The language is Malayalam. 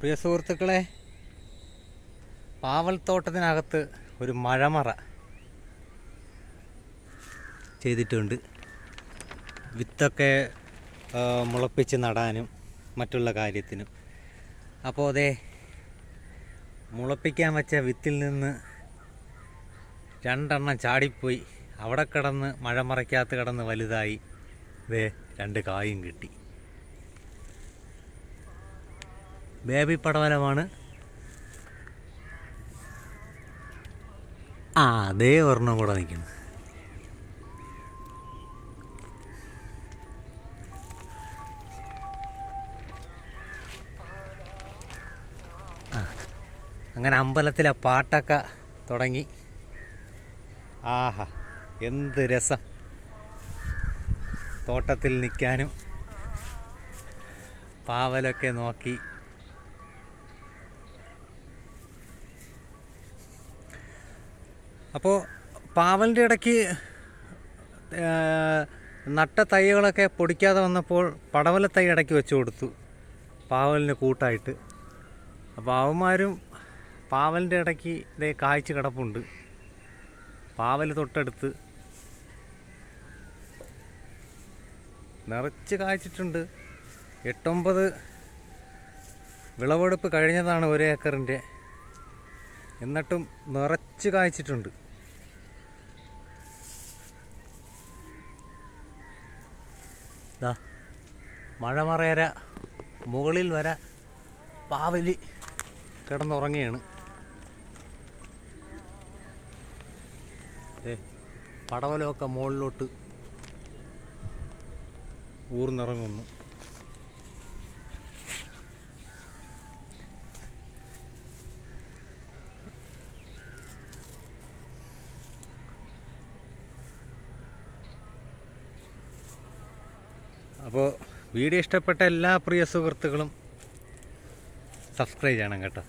പ്രിയ സുഹൃത്തുക്കളെ പാവൽത്തോട്ടത്തിനകത്ത് ഒരു മഴമറ ചെയ്തിട്ടുണ്ട്. വിത്തൊക്കെ മുളപ്പിച്ച് നടാനും മറ്റുള്ള കാര്യത്തിനും. അപ്പോൾ അതെ മുളപ്പിക്കാൻ വെച്ച വിത്തിൽ നിന്ന് രണ്ടെണ്ണം ചാടിപ്പോയി. അവിടെ കിടന്ന് മഴമറയ്ക്കകത്ത് കിടന്ന് വലുതായി. ദേ രണ്ട് കായും കിട്ടി. ബേബി പടവലമാണ്. ആ അതേ ഒരെണ്ണം കൂടെ നിൽക്കുന്നു അങ്ങനെ അമ്പലത്തിലെ പാട്ടൊക്കെ തുടങ്ങി. ആഹാ എന്ത് രസം. തോട്ടത്തിൽ നിൽക്കാനും പാവലൊക്കെ നോക്കി അപ്പോൾ പാവലിന്റെ ഇടയ്ക്ക് നട്ട തൈകളൊക്കെ പൊടിക്കാതെ വന്നപ്പോൾ പടവല തൈ ഇടയ്ക്ക് വെച്ച് കൊടുത്തു പാവലിന് കൂട്ടായിട്ട്. അപ്പോൾ അവന്മാരും പാവലിന്റെ ഇടയ്ക്ക് ഇതേ കായ്ച്ച് കിടപ്പുണ്ട്. പാവൽ തൊട്ടടുത്ത് നിറച്ച് കായ്ച്ചിട്ടുണ്ട്. എട്ടൊമ്പത് വിളവെടുപ്പ് കഴിഞ്ഞതാണ് ഒരു ഏക്കറിന്റെ എന്നിട്ടും നിറച്ച് കായ്ച്ചിട്ടുണ്ട്. ദാ മഴമറയര മുകളിൽ വരെ പാവലി കിടന്നുറങ്ങുകയാണ് ഏ പടവലമൊക്കെ മുകളിലോട്ട് ഊർന്നിറങ്ങുന്നു. അപ്പോൾ വീഡിയോ ഇഷ്ടപ്പെട്ട എല്ലാ പ്രിയ സുഹൃത്തുക്കളും സബ്സ്ക്രൈബ് ചെയ്യണം കേട്ടോ.